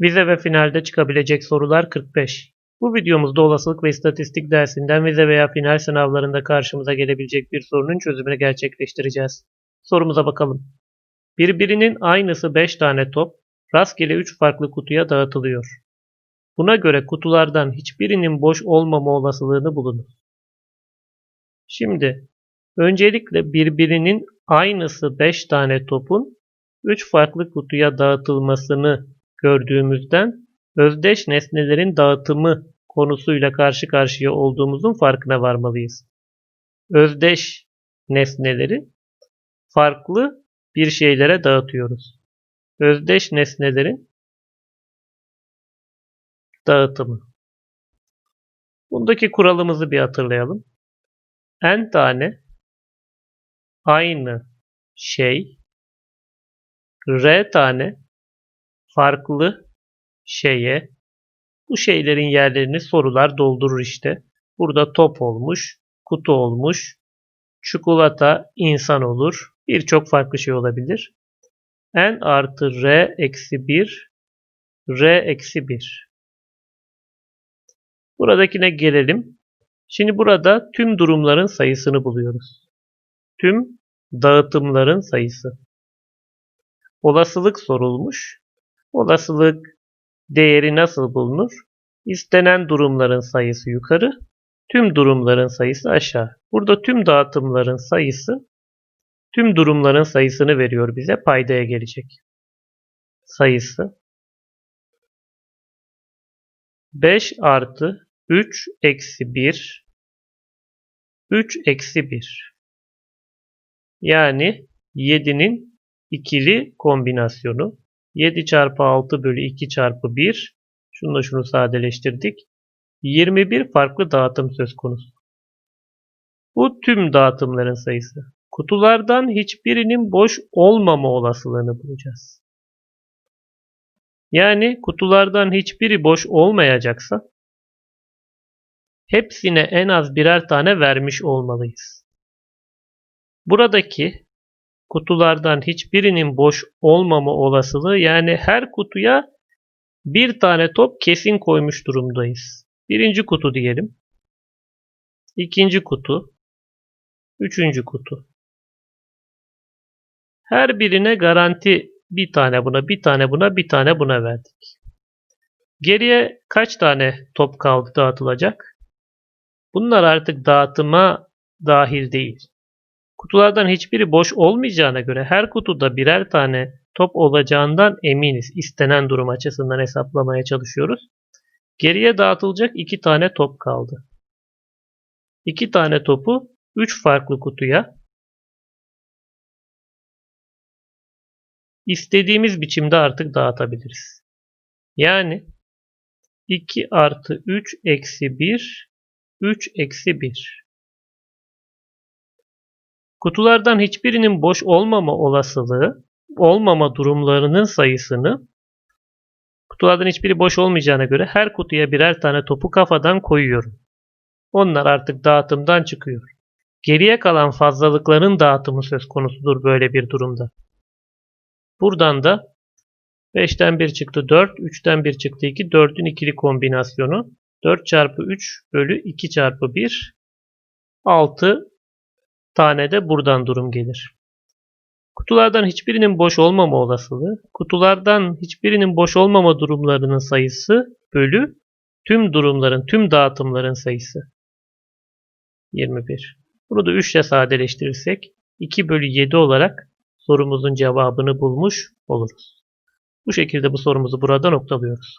Vize ve finalde çıkabilecek sorular 45. Bu videomuzda olasılık ve istatistik dersinden vize veya final sınavlarında karşımıza gelebilecek bir sorunun çözümünü gerçekleştireceğiz. Sorumuza bakalım. Birbirinin aynısı 5 tane top rastgele 3 farklı kutuya dağıtılıyor. Buna göre kutulardan hiçbirinin boş olmama olasılığını bulunur. Şimdi öncelikle birbirinin aynısı 5 tane topun 3 farklı kutuya dağıtılmasını gördüğümüzden özdeş nesnelerin dağıtımı konusuyla karşı karşıya olduğumuzun farkına varmalıyız. Özdeş nesneleri farklı bir şeylere dağıtıyoruz. Özdeş nesnelerin dağıtımı. Bundaki kuralımızı bir hatırlayalım. n tane aynı şey r tane farklı şeye bu şeylerin yerlerini sorular doldurur işte. Burada top olmuş, kutu olmuş, çikolata insan olur. Birçok farklı şey olabilir. n artı r eksi 1 r eksi 1. Buradakine gelelim. Şimdi burada tüm durumların sayısını buluyoruz. Tüm dağıtımların sayısı. Olasılık sorulmuş. Olasılık değeri nasıl bulunur? İstenen durumların sayısı yukarı, tüm durumların sayısı aşağı. Burada tüm dağıtımların sayısı tüm durumların sayısını veriyor bize paydaya gelecek. Sayısı 5 artı 3 eksi 1 3 eksi 1 yani 7'nin ikili kombinasyonu 7 çarpı 6 bölü 2 çarpı 1 şunu şunu sadeleştirdik 21 farklı dağıtım söz konusu. Bu tüm dağıtımların sayısı. Kutulardan hiçbirinin boş olmama olasılığını bulacağız. Yani kutulardan hiçbiri boş olmayacaksa hepsine en az birer tane vermiş olmalıyız. Buradaki kutulardan hiçbirinin boş olmama olasılığı yani her kutuya bir tane top kesin koymuş durumdayız. Birinci kutu diyelim. İkinci kutu. Üçüncü kutu. Her birine garanti bir tane buna, bir tane buna, bir tane buna verdik. Geriye kaç tane top kaldı dağıtılacak? Bunlar artık dağıtıma dahil değil. Kutulardan hiçbiri boş olmayacağına göre her kutuda birer tane top olacağından eminiz. İstenen durum açısından hesaplamaya çalışıyoruz. Geriye dağıtılacak iki tane top kaldı. İki tane topu üç farklı kutuya istediğimiz biçimde artık dağıtabiliriz. Yani 2 artı 3 eksi 1 3 eksi 1 Kutulardan hiçbirinin boş olmama olasılığı, olmama durumlarının sayısını kutulardan hiçbiri boş olmayacağına göre her kutuya birer tane topu kafadan koyuyorum. Onlar artık dağıtımdan çıkıyor. Geriye kalan fazlalıkların dağıtımı söz konusudur böyle bir durumda. Buradan da 5'ten 1 çıktı 4, 3'ten 1 çıktı 2, 4'ün ikili kombinasyonu 4 çarpı 3 bölü 2 çarpı 1 6 tane de buradan durum gelir. Kutulardan hiçbirinin boş olmama olasılığı, kutulardan hiçbirinin boş olmama durumlarının sayısı bölü tüm durumların, tüm dağıtımların sayısı. 21. Bunu da 3 ile sadeleştirirsek 2 bölü 7 olarak sorumuzun cevabını bulmuş oluruz. Bu şekilde bu sorumuzu burada noktalıyoruz.